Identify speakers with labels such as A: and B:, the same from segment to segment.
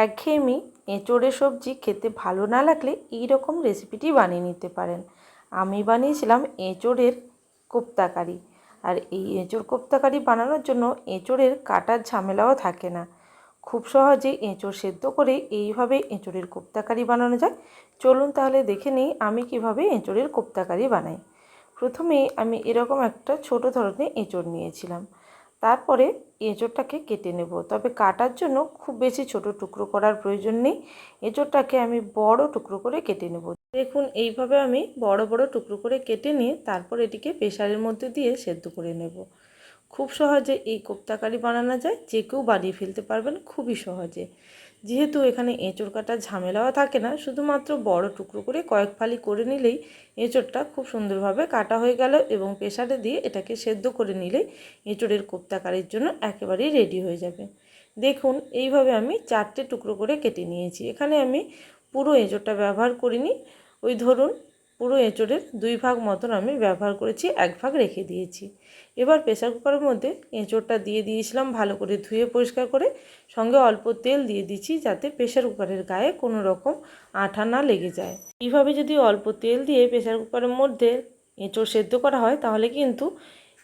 A: একঘেয়েমি এঁচোড়ের সবজি খেতে ভালো না লাগলে এই রকম রেসিপিটি বানিয়ে নিতে পারেন। আমি বানিয়েছিলাম এঁচোড়ের কোপ্তাকারি। আর এই এঁচোড় কোপ্তাকারি বানানোর জন্য এঁচোড়ের কাটার ঝামেলাও থাকে না। খুব সহজেই এঁচোড় সেদ্ধ করে এইভাবে এঁচোড়ের কোপ্তাকারি বানানো যায়। চলুন তাহলে দেখে নিই আমি কীভাবে এঁচোড়ের কোপ্তাকারি বানাই। প্রথমে আমি এরকম একটা ছোট ধরনের এঁচোড় নিয়েছিলাম। তারপরে এঁচোড়টাকে কেটে নেব। তবে কাটার জন্য খুব বেশি ছোট টুকরো করার প্রয়োজন নেই। এঁচোড়টাকে আমি বড় টুকরো করে কেটে নেব। দেখুন, এইভাবে আমি বড় বড় টুকরো করে কেটে নিয়ে তারপর এটিকে প্রেশারের মধ্যে দিয়ে সেদ্ধ করে নেব। খুব সহজে এই কোপ্তাকারি বানানো যায়। যে কেউ বানিয়ে ফেলতে পারবেন, খুবই সহজে। যেহেতু এখানে এঁচড় কাটার ঝামেলাও থাকে না, শুধুমাত্র বড় টুকরো করে কয়েক ফালি করে নিলেই এঁচড়টা খুব সুন্দরভাবে কাটা হয়ে গেল এবং প্রেশারে দিয়ে এটাকে সেদ্ধ করে নিলেই এঁচড়ের কোপ্তাকারির জন্য একেবারেই রেডি হয়ে যাবে। দেখুন, এইভাবে আমি চারটে টুকরো করে কেটে নিয়েছি। এখানে আমি পুরো এঁচড়টা ব্যবহার করিনি। ওই ধরুন পুরো এঁচোড়ের দুই ভাগ মতন আমি ব্যবহার করেছি, এক ভাগ রেখে দিয়েছি। এবার প্রেসার কুকারের মধ্যে এঁচোড়টা দিয়ে দিয়েছিলাম ভালো করে ধুয়ে পরিষ্কার করে, সঙ্গে অল্প তেল দিয়ে দিচ্ছি যাতে প্রেসার কুকারের গায়ে কোনো রকম আঠা না লেগে যায়। এইভাবে যদি অল্প তেল দিয়ে প্রেসার কুকারের মধ্যে এঁচোড় সেদ্ধ করা হয়, তাহলে কিন্তু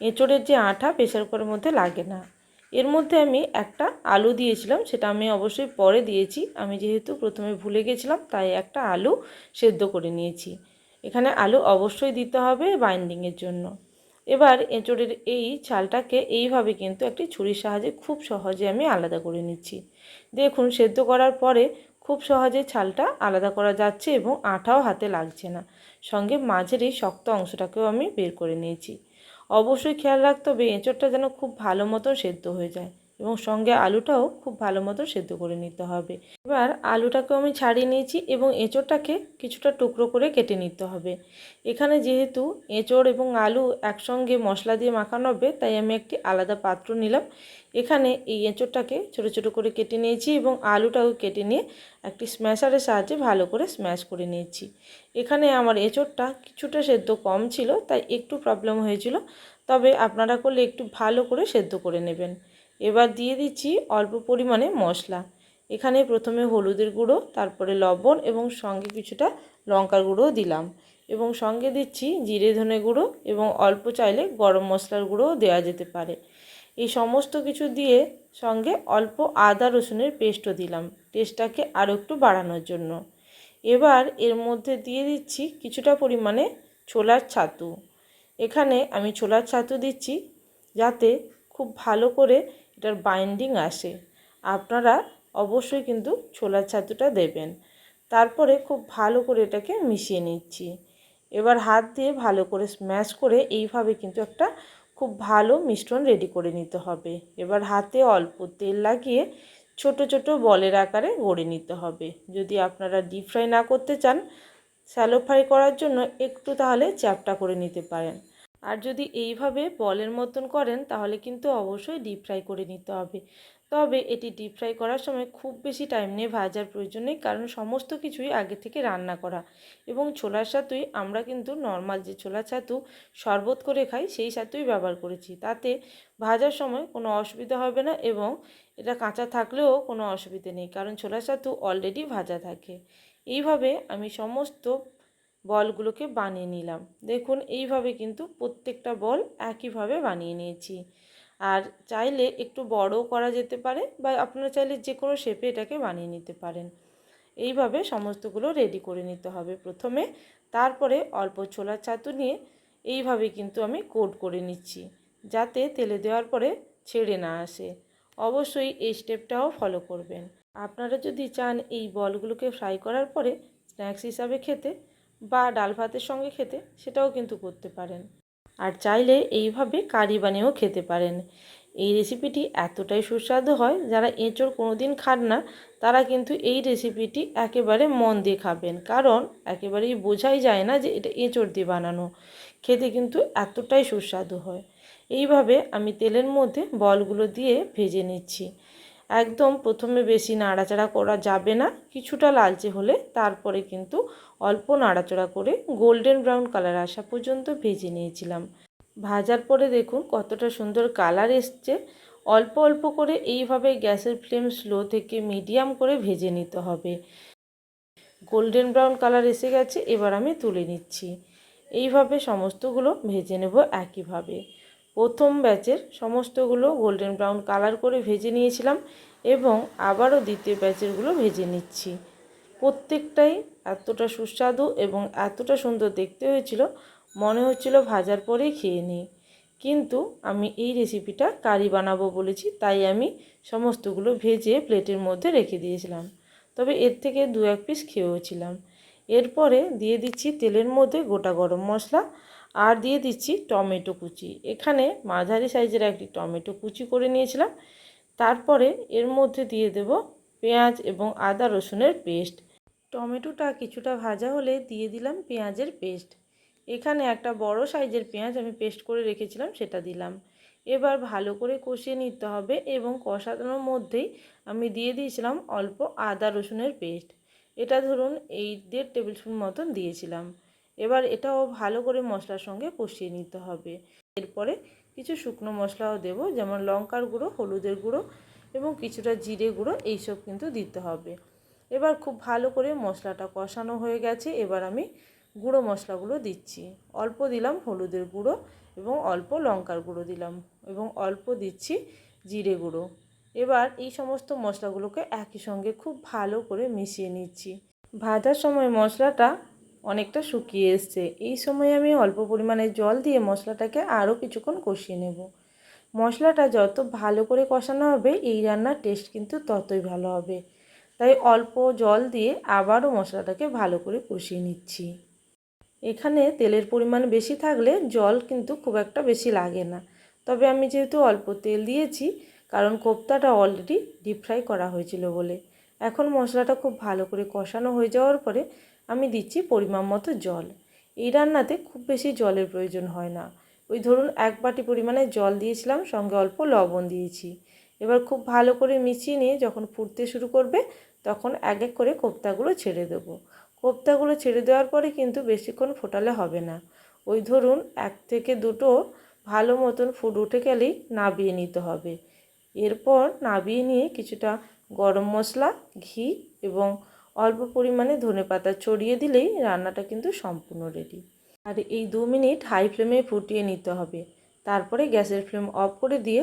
A: এঁচোড়ের যে আঠা প্রেসার কুকারের মধ্যে লাগে না। এর মধ্যে আমি একটা আলু দিয়েছিলাম, সেটা আমি অবশ্যই পরে দিয়েছি। আমি যেহেতু প্রথমে ভুলে গেছিলাম, তাই একটা আলু সেদ্ধ করে নিয়েছি। এখানে আলু অবশ্যই দিতে হবে বাইন্ডিংয়ের জন্য। এবার এঁচড়ের এই চালটাকে এইভাবে কিন্তু একটি ছুরির সাহায্যে খুব সহজে আমি আলাদা করে নিচ্ছি। দেখুন, সেদ্ধ করার পরে খুব সহজে ছালটা আলাদা করা যাচ্ছে এবং আঠাও হাতে লাগছে না। সঙ্গে মাঝের এই শক্ত অংশটাকেও আমি বের করে নিয়েছি। অবশ্যই খেয়াল রাখতে হবে, এঁচড়টা যেন খুব ভালো মতো সেদ্ধ হয়ে যায়। এবং সঙ্গে আলুটাও খুব ভালো মতো সেদ্ধ করে নিতে হবে। এবার আলুটাকেও আমি ছাড়িয়ে নিয়েছি এবং এঁচোড়টাকে কিছুটা টুকরো করে কেটে নিতে হবে। এখানে যেহেতু এঁচোড় এবং আলু একসঙ্গে মশলা দিয়ে মাখানো হবে, তাই আমি একটি আলাদা পাত্র নিলাম। এখানে এই এঁচোড়টাকে ছোটো ছোটো করে কেটে নিয়েছি এবং আলুটাও কেটে নিয়ে একটি স্ম্যাশারের সাহায্যে ভালো করে স্ম্যাশ করে নিয়েছি। এখানে আমার এঁচোড়টা কিছুটা সেদ্ধ কম ছিল, তাই একটু প্রবলেম হয়েছিল। তবে আপনারা করলে একটু ভালো করে সেদ্ধ করে নেবেন। এবার দিয়ে দিচ্ছি অল্প পরিমাণে মশলা। এখানে প্রথমে হলুদের গুঁড়ো, তারপরে লবণ এবং সঙ্গে কিছুটা লঙ্কার গুঁড়োও দিলাম। এবং সঙ্গে দিচ্ছি জিরে ধনে গুঁড়ো এবং অল্প চাইলে গরম মশলার গুঁড়োও দেওয়া যেতে পারে। এই সমস্ত কিছু দিয়ে সঙ্গে অল্প আদা রসুনের পেস্টও দিলাম টেস্টটাকে আরও একটু বাড়ানোর জন্য। এবার এর মধ্যে দিয়ে দিচ্ছি কিছুটা পরিমাণে ছোলার ছাতু। এখানে আমি ছোলার ছাতু দিচ্ছি যাতে খুব ভালো করে এটার বাইন্ডিং আসে। আপনারা অবশ্যই কিন্তু ছোলার ছাতুটা দেবেন। তারপরে খুব ভালো করে এটাকে মিশিয়ে নিচ্ছি। এবার হাত দিয়ে ভালো করে স্ম্যাশ করে এইভাবে কিন্তু একটা খুব ভালো মিশ্রণ রেডি করে নিতে হবে। এবার হাতে অল্প তেল লাগিয়ে ছোট ছোট বলের আকারে গড়ে নিতে হবে। যদি আপনারা ডিপ ফ্রাই না করতে চান স্যালো ফ্রাই করার জন্য একটু তাহলে চ্যাপটা করে নিতে পারেন। আর যদি এইভাবে বলের মতন করেন, তাহলে কিন্তু অবশ্যই ডিপ ফ্রাই করে নিতে হবে। তবে এটি ডিপ ফ্রাই করার সময় খুব বেশি টাইম নিয়ে ভাজার প্রয়োজন নেই, কারণ সমস্ত কিছুই আগে থেকে রান্না করা। এবং ছোলার ছাতুই আমরা কিন্তু নর্মাল যে ছোলার ছাতু শরবত করে খাই, সেই ছাতুই ব্যবহার করেছি। তাতে ভাজার সময় কোনো অসুবিধা হবে না এবং এটা কাঁচা থাকলেও কোনো অসুবিধে নেই, কারণ ছোলার ছাতু অলরেডি ভাজা থাকে। এইভাবে আমি সমস্ত বলগুলোকে বানিয়ে নিলাম। দেখুন, এইভাবে কিন্তু প্রত্যেকটা বল একইভাবে বানিয়ে নিয়েছি। আর চাইলে একটু বড়ও করা যেতে পারে বা আপনারা চাইলে যে কোনো শেপে এটাকে বানিয়ে নিতে পারেন। এইভাবে সমস্তগুলো রেডি করে নিতে হবে প্রথমে। তারপরে অল্প ছোলার ছাতু নিয়ে এইভাবে কিন্তু আমি কোট করে নিচ্ছি, যাতে তেলে দেওয়ার পরে ছেড়ে না আসে। অবশ্যই এই স্টেপটাও ফলো করবেন। আপনারা যদি চান এই বলগুলোকে ফ্রাই করার পরে স্ন্যাক্স হিসাবে খেতে বা ডাল ভাতের সঙ্গে খেতে সেটাও কিন্তু করতে পারেন। আর চাইলে এইভাবে কারি বানিয়েও খেতে পারেন। এই রেসিপিটি এতটাই সুস্বাদু হয়, যারা এঁচড় কোনো দিন খান না, তারা কিন্তু এই রেসিপিটি একেবারে মন দিয়ে খাবেন। কারণ একেবারেই বোঝাই যায় না যে এটা এঁচড় দিয়ে বানানো। খেতে কিন্তু এতটাই সুস্বাদু হয়। এইভাবে আমি তেলের মধ্যে বলগুলো দিয়ে ভেজে নিচ্ছি। একদম প্রথমে বেশি নাড়াচাড়া করা যাবে না, কিছুটা লালচে হলে তারপরে কিন্তু অল্প নাড়াচাড়া করে গোল্ডেন ব্রাউন কালার আসা পর্যন্ত ভেজে নিয়েছিলাম। ভাজার পরে দেখুন কতটা সুন্দর কালার এসছে। অল্প অল্প করে এইভাবে গ্যাসের ফ্লেম স্লো থেকে মিডিয়াম করে ভেজে নিতে হবে। গোল্ডেন ব্রাউন কালার এসে গেছে, এবার আমি তুলে নিচ্ছি। এইভাবে সমস্তগুলো ভেজে নেব একইভাবে। প্রথম ব্যাচের সমস্তগুলো গোল্ডেন ব্রাউন কালার করে ভেজে নিয়েছিলাম এবং আবারও দ্বিতীয় ব্যাচেরগুলো ভেজে নিচ্ছি। প্রত্যেকটাই এতটা সুস্বাদু এবং এতটা সুন্দর দেখতে হয়েছিল, মনে হচ্ছিল ভাজার পরেই খেয়ে নিই। কিন্তু আমি এই রেসিপিটা কারি বানাবো বলেছি, তাই আমি সমস্তগুলো ভেজে প্লেটের মধ্যে রেখে দিয়েছিলাম। তবে এর থেকে দু এক পিস খেয়েওছিলাম। এরপরে দিয়ে দিচ্ছি তেলের মধ্যে গোটা গরম মশলা আর দিয়ে দিচ্ছি টমেটো কুচি। এখানে মাঝারি সাইজের একটি টমেটো কুচি করে নিয়েছিলাম। তারপরে এর মধ্যে দিয়ে দেব পেঁয়াজ এবং আদা রসুনের পেস্ট। টমেটোটা কিছুটা ভাজা হলে দিয়ে দিলাম পেঁয়াজের পেস্ট। এখানে একটা বড় সাইজের পেঁয়াজ আমি পেস্ট করে রেখেছিলাম, সেটা দিলাম। এবার ভালো করে কষিয়ে নিতে হবে এবং কষানোর মধ্যেই আমি দিয়ে দিয়েছিলাম অল্প আদা রসুনের পেস্ট। এটা ধরুন এই দেড় টেবিল স্পুন মতন দিয়েছিলাম। এবার এটাও ভালো করে মশলার সঙ্গে কষিয়ে নিতে হবে। এরপরে কিছু শুকনো মশলাও দেব, যেমন লঙ্কার গুঁড়ো, হলুদের গুঁড়ো এবং কিছুটা জিরে গুঁড়ো, এইসব কিন্তু দিতে হবে। এবার খুব ভালো করে মশলাটা কষানো হয়ে গেছে, এবার আমি গুঁড়ো মশলাগুলো দিচ্ছি। অল্প দিলাম হলুদের গুঁড়ো এবং অল্প লঙ্কার গুঁড়ো দিলাম এবং অল্প দিচ্ছি জিরে গুঁড়ো। এবার এই সমস্ত মশলাগুলোকে একই সঙ্গে খুব ভালো করে মিশিয়ে নিচ্ছি। ভাজার সময় মশলাটা অনেকটা শুকিয়ে এসছে। এই সময় আমি অল্প পরিমাণে জল দিয়ে মশলাটাকে আরও কিছুক্ষণ কষিয়ে নেব। মশলাটা যত ভালো করে কষানো হবে, এই রান্নার টেস্ট কিন্তু ততই ভালো হবে। তাই অল্প জল দিয়ে আবারও মশলাটাকে ভালো করে কষিয়ে নিচ্ছি। এখানে তেলের পরিমাণ বেশি থাকলে জল কিন্তু খুব একটা বেশি লাগে না। তবে আমি যেহেতু অল্প তেল দিয়েছি, কারণ কোপ্তাটা অলরেডি ডিপ ফ্রাই করা হয়েছিল বলে। এখন মশলাটা খুব ভালো করে কষানো হয়ে যাওয়ার পরে আমি দিচ্ছি পরিমাণ মতো জল। এই রান্নাতে খুব বেশি জলের প্রয়োজন হয় না। ওই ধরুন এক বাটি পরিমাণে জল দিয়েছিলাম, সঙ্গে অল্প লবণ দিয়েছি। এবার খুব ভালো করে মিশিয়ে নিয়ে যখন ফুটতে শুরু করবে, তখন এক এক করে কোপ্তাগুলো ছেড়ে দেবো। কোপ্তাগুলো ছেড়ে দেওয়ার পরে কিন্তু বেশিক্ষণ ফোটালে হবে না। ওই ধরুন এক থেকে দুটো ভালো মতন ফুট উঠে গেলেই নাবিয়ে নিতে হবে। এরপর নাবিয়ে নিয়ে কিছুটা গরম মশলা, ঘি এবং অল্প পরিমাণে ধনে পাতা ছড়িয়ে দিলেই রান্নাটা কিন্তু সম্পূর্ণ রেডি আর এই দু মিনিট হাই ফ্লেমে ফুটিয়ে নিতে হবে। তারপরে গ্যাসের ফ্লেম অফ করে দিয়ে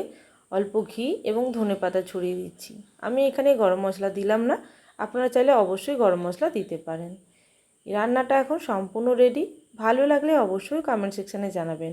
A: অল্প ঘি এবং ধনে পাতা ছড়িয়ে দিচ্ছি। আমি এখানে গরম মশলা দিলাম না, আপনারা চাইলে অবশ্যই গরম মশলা দিতে পারেন। রান্নাটা এখন সম্পূর্ণ রেডি ভালো লাগলে অবশ্যই কমেন্ট সেকশানে জানাবেন।